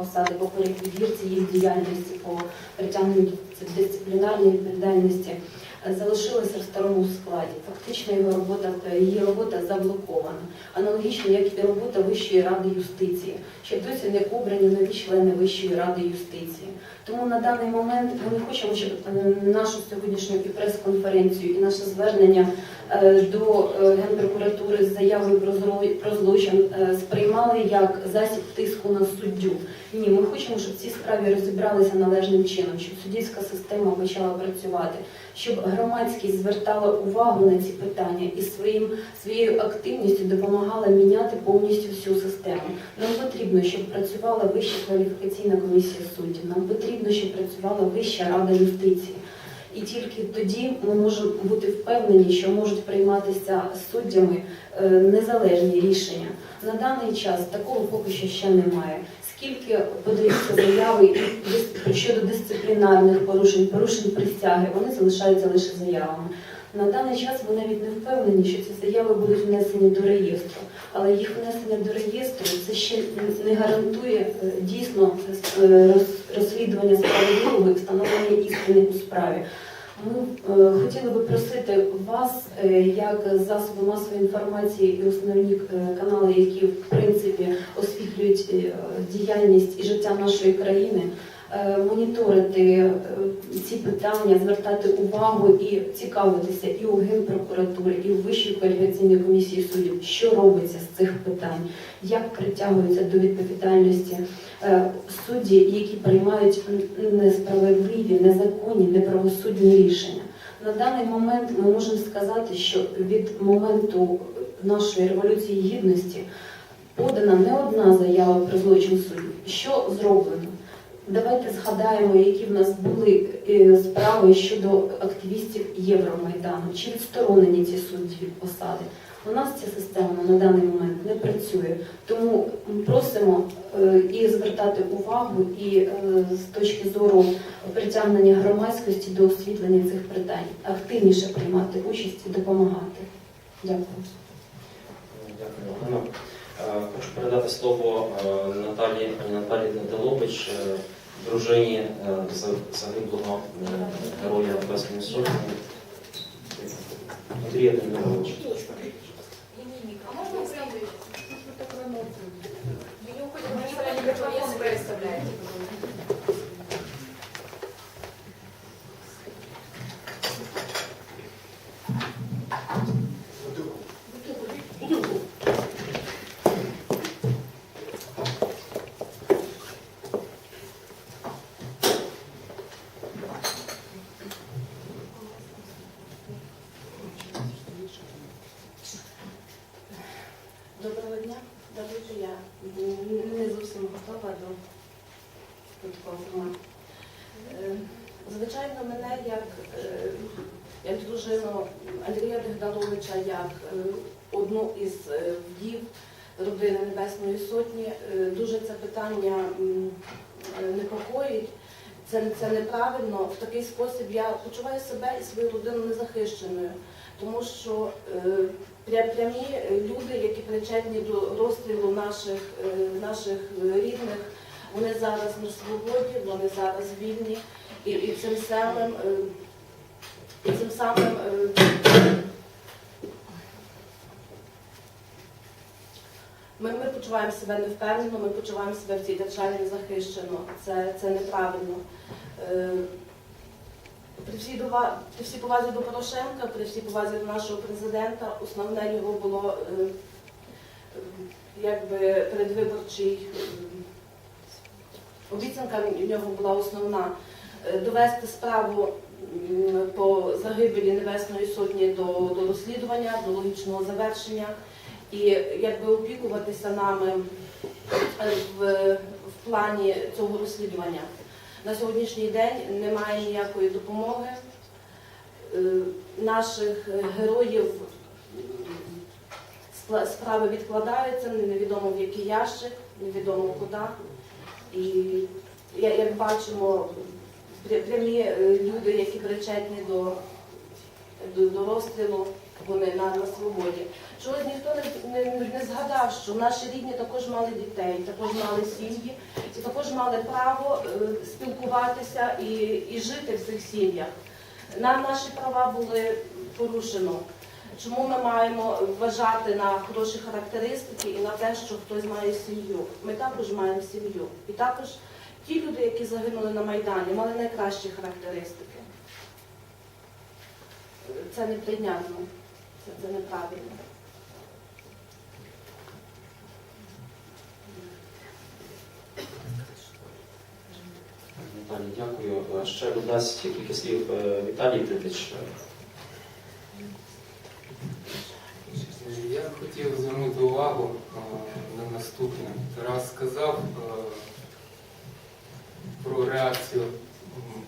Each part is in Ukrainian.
посади, по перевірці їх діяльності, по притягненню дисциплінарної відповідальності залишилася в старому складі. Фактично його робота її робота заблокована, аналогічно як і робота Вищої ради юстиції, ще досі не обрані нові члени Вищої ради юстиції. Тому на даний момент ми не хочемо, щоб е, нашу сьогоднішню прес-конференцію, і наше звернення е, до е, Генпрокуратури з заявою про зло- злочин сприймали як засіб тиску на суддю. Ні, ми хочемо, щоб ці справи розібралися належним чином, щоб суддівська система почала працювати, щоб громадськість звертала увагу на ці питання і своїм своєю активністю допомагала міняти повністю всю систему. Нам потрібно, щоб працювала вища кваліфікаційна комісія суддів. Нам потрібно, щоб працювала Вища рада юстиції. І тільки тоді ми можемо бути впевнені, що можуть прийматися суддями е, незалежні рішення. На даний час такого поки що ще немає. Скільки подаються заяви щодо дисциплінарних порушень, порушень присяги, вони залишаються лише заявами. На даний час ми навіть не впевнені, що ці заяви будуть внесені до реєстру, але їх внесення до реєстру це ще не гарантує е, дійсно е, розслідування справедливого і встановлення істини у справі. Ми е, хотіли би просити вас, е, як засоби масової інформації і основні е, канали, які в принципі освітлюють діяльність і життя нашої країни, моніторити е, ці питання, звертати увагу і цікавитися і у Генпрокуратури, і у Вищій кваліфікаційній комісії суддів, що робиться з цих питань, як притягуються до відповідальності е, судді, які приймають несправедливі, незаконні, неправосудні рішення. На даний момент ми можемо сказати, що від моменту нашої революції гідності подана не одна заява про злочин суддів. Що зроблено? Давайте згадаємо, які в нас були е, справи щодо активістів Євромайдану. Чи відсторонені ці судді посади? У нас ця система на даний момент не працює, тому просимо е, і звертати увагу, і е, з точки зору притягнення громадськості до освітлення цих питань активніше приймати участь і допомагати. Дякую. Дякую. Е, Хочу передати слово е, Наталі пані Наталі Делович, е, дружині е, загиблого е, героя Небесної Сотні. Андрія Данилович. А можно установить? Вы не уходите, вы не представляете. Доброго дня. Давайте я не зовсім готова до такого формату. Е, Звичайно, мене як, е, як дружину Андрія Дегдаловича, як е, одну із е, вдів родини Небесної Сотні, е, дуже це питання непокоїть. Це, це неправильно. В такий спосіб я почуваю себе і свою родину незахищеною, тому що е, прямі люди, які причетні до розстрілу наших, е, наших рідних, вони зараз на свободі, вони зараз вільні, і, і цим самим, і цим самим е, ми, ми почуваємо себе невпевнено, ми почуваємо себе в цій державі незахищено. Це, це неправильно. Е, При всій, дова- при всій повазі до Порошенка, при всій повазі до нашого президента, основне його було е, якби передвиборчий обіцянка в нього була основна довести справу по загибелі Небесної Сотні до, до розслідування, до логічного завершення і якби опікуватися нами е, в, в плані цього розслідування. На сьогоднішній день немає ніякої допомоги. Е, Наших героїв справи відкладаються, невідомо в який ящик, невідомо куди. І як бачимо, прямі е, люди, які причетні до, до, до розстрілу, вони на, на свободі. Чогось ніхто не, не, не згадав, що наші рідні також мали дітей, також мали сім'ї і також мали право е, спілкуватися і, і жити в цих сім'ях. Нам наші права були порушено. Чому ми маємо вважати на хороші характеристики і на те, що хтось має сім'ю? Ми також маємо сім'ю. І також ті люди, які загинули на Майдані, мали найкращі характеристики. Це неприйнятно, це, це неправильно. Наталі, дякую. Ще додасть кілька слів е, Віталій Титич. Я хотів звернути увагу е, на наступне. Тарас сказав е, реакцію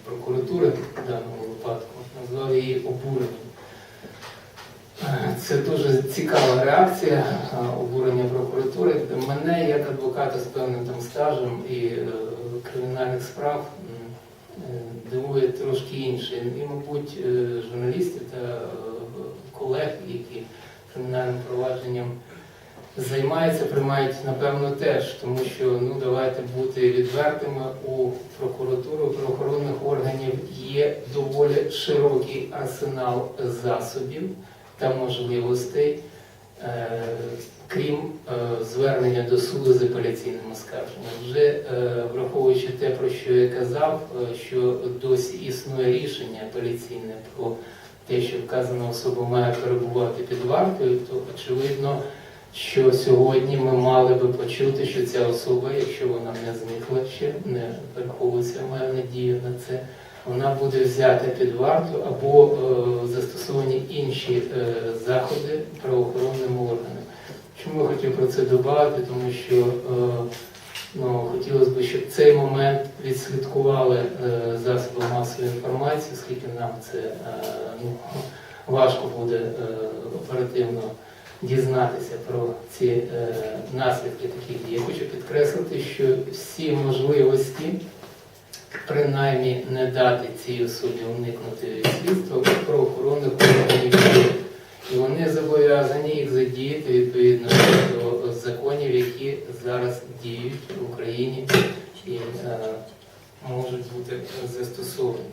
прокуратури в даному випадку, назвав її обуренням. Е, Це дуже цікава реакція е, обурення прокуратури. Мене як адвоката з певним там стажем і е, кримінальних справ дивує трошки інше. І, мабуть, журналістів та колег, які кримінальним провадженням займаються, приймають напевно теж, тому що ну давайте бути відвертими у прокуратури, правоохоронних органів є доволі широкий арсенал засобів та можливостей, е, крім е, звернення до суду з апеляційним оскарженням. Вже е, враховуючи те, про що я казав, що досі існує рішення апеляційне про те, що вказана особа має перебувати під вартою, то очевидно, що сьогодні ми мали би почути, що ця особа, якщо вона не зникла ще, не переховується, маю надію на це, вона буде взята під варту або е, застосовані інші е, заходи правоохоронним органам. Чому я хотів про це додати? Тому що е, ну, хотілося б, щоб цей момент відслідкували е, засоби масової інформації, оскільки нам це е, ну, важко буде е, оперативно дізнатися про ці е, наслідки таких дій. Я хочу підкреслити, що всі можливості, принаймні не дати цій особі уникнути слідства правоохоронних органів. І вони зобов'язані їх задіяти відповідно до законів, які зараз діють в Україні і е, можуть бути застосовані.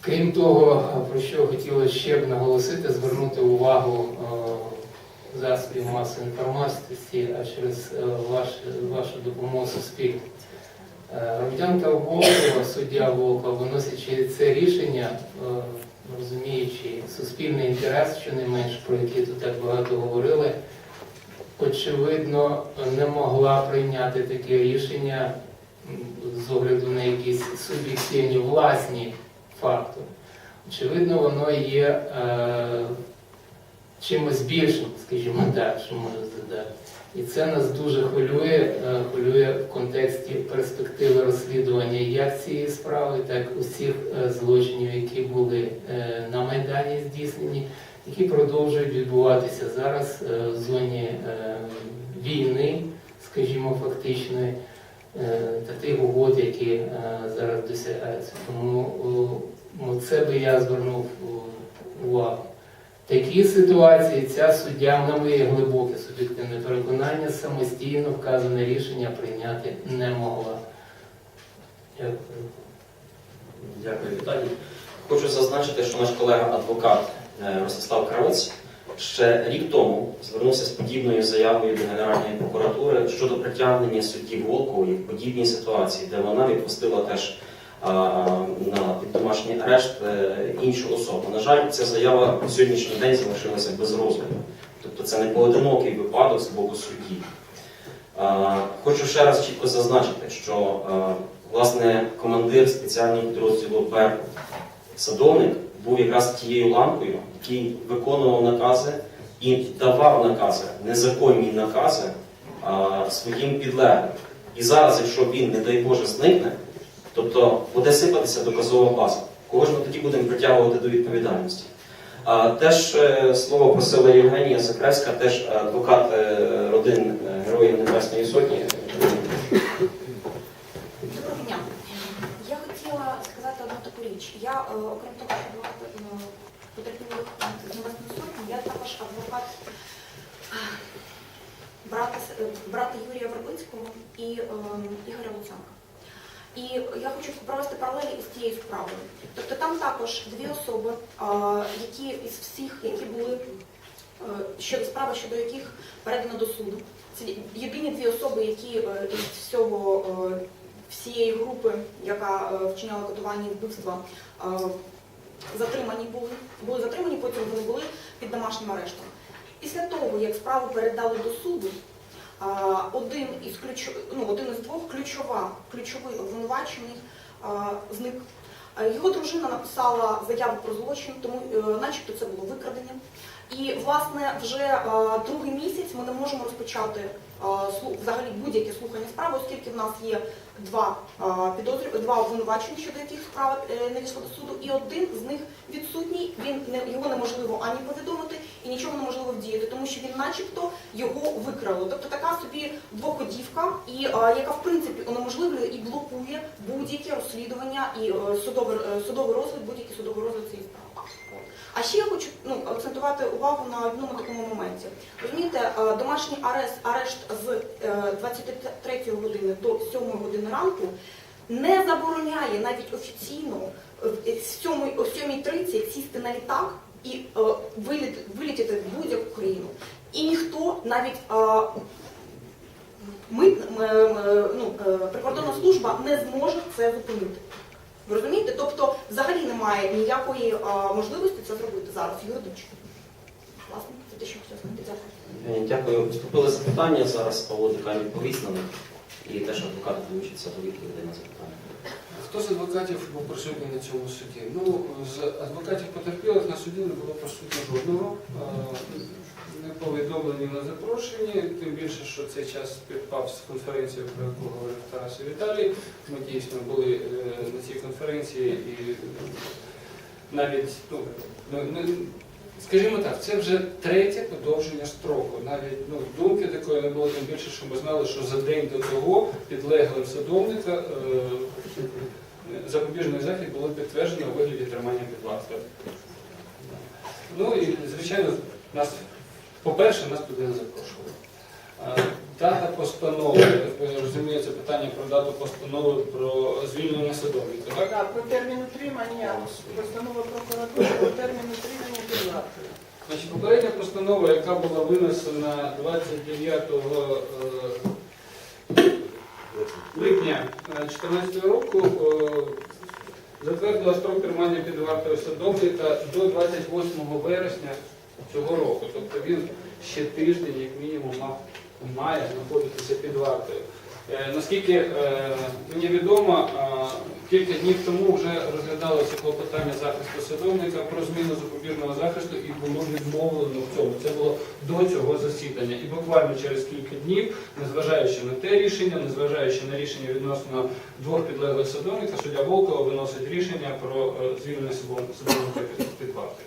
Крім того, про що хотілося ще б наголосити, звернути увагу е, засобів масової інформації, а через е, вашу допомогу суспільству. Е, Громадянка Волкова, суддя Волкова, виносячи це рішення, е, розуміючи суспільний інтерес, щонайменш про який тут так багато говорили, очевидно, не могла прийняти таке рішення з огляду на якісь суб'єктивні власні фактори. Очевидно, воно є чимось більшим, скажімо так, що можна задати. І це нас дуже хвилює, е, хвилює в контексті перспективи розслідування як цієї справи, так і усіх е, злочинів, які були е, на Майдані здійснені, які продовжують відбуватися зараз в зоні війни, скажімо, фактичної, та тих угод, які зараз досягаються. Тому ну, це би я звернув увагу. Такій ситуації ця суддя, на моє глибоке суб'єктивне переконання, самостійно вказане рішення прийняти не могла. Дякую. Дякую, Віталій. Хочу зазначити, що наш колега-адвокат е, Ростислав Кравець ще рік тому звернувся з подібною заявою до Генеральної прокуратури щодо притягнення судді Волкової в подібній ситуації, де вона відпустила теж на під домашній арешт е, іншу особу. На жаль, ця заява на сьогоднішній день залишилася без розгляду. Тобто це не поодинокий випадок з боку судді. Хочу ще раз чітко зазначити, що власне командир спеціального підрозділу ПЕР Садовник був якраз тією ланкою, який виконував накази і давав накази, незаконні накази своїм підлеглим. І зараз, якщо він, не дай Боже, зникне, тобто буде сипатися доказова база. Кого ж ми тоді будемо притягувати до відповідальності? Теж е, слово просила Євгенія Закревська, теж адвокат е, родин е, Героїв Небесної Сотні. Доброго дня. Я хотіла сказати одну таку річ. Я, е, окрім того, що е, потерпілих з Небесної Сотні, я також адвокат е, брата, е, брата Юрія Вербицького і е, Ігоря Луценка. І я хочу провести паралелі із тією справою. Тобто там також дві особи, які із всіх, які були е, щодо справи, щодо яких передано до суду. Це єдині дві особи, які е, із всього е, всієї групи, яка вчиняла катування і вбивства, затримані були, були затримані, потім вони були під домашнім арештом. Після того, як справу передали до суду, один із ключ... ну, один із двох ключова, ключовий обвинувачений зник. Його дружина написала заяву про злочин, тому е, начебто це було викрадення. І власне вже е, другий місяць ми не можемо розпочати е, взагалі будь-які слухання справи, оскільки в нас є два е, підозрю, два обвинувачення, щодо яких справа не дійшла до суду, і один з них відсутній. Він не його неможливо ані повідомити і нічого неможливо вдіяти, тому що він, начебто, його викрало. Тобто така собі двоходівка, і е, яка в принципі унеможливлює і блокує будь-яке розслідування і е, судовий, е, судовий розгляд, будь-який судовий розгляд цієї справи. А ще я хочу ну, акцентувати увагу на одному такому моменті. Розумієте, домашній арест, арешт з е, 23 години до 7 години ранку не забороняє навіть офіційно з 7.30 сісти на літак і е, виліт- вилітіти в будь-яку країну. І ніхто навіть е, ми, м- ну, е, прикордонна служба не зможе це зупинити. Ви розумієте? Тобто взагалі немає ніякої можливості це зробити зараз юридично. Власне, це те, що я хотіла сказати. Дякую. Е, Дякую. Поступили запитання. Зараз Павло Декан відповість. І теж адвокат долучиться до відповідей на запитання. Хто з адвокатів був присутній на цьому суді? Ну, з адвокатів потерпілих на суді не було присутньо жодного. Не повідомлені на запрошенні, тим більше, що цей час співпав з конференцією, про яку говорив Тарас і Віталій. Ми дійсно були е, на цій конференції і навіть, ну, скажімо так, це вже третє подовження строку. Навіть ну, думки такої не було, тим більше, що ми знали, що за день до того підлеглим садовника е, запобіжний захід було підтверджено у вигляді тримання під вартою. Ну і, звичайно, нас, по-перше, нас туди не запрошували. Дата постанови, ви розумієте, питання про дату постанови про звільнення садовника. Так? Так, про термін утримання, постанова прокуратури про термін утримання вартою. Значить, попередня постанова, яка була винесена 29 е, липня 2014 року, е, затвердила строк тримання під вартою садовника до 28 вересня цього року. Тобто він ще тиждень, як мінімум, мав, має знаходитися під вартою. Е, Наскільки е, мені відомо, е, кілька днів тому вже розглядалося клопотання захисту садовника про зміну запобіжного захисту і було відмовлено в цьому. Це було до цього засідання. І буквально через кілька днів, незважаючи на те рішення, незважаючи на рішення відносно двох підлеглих садовників, суддя Волкова виносить рішення про звільнення садовника під вартою.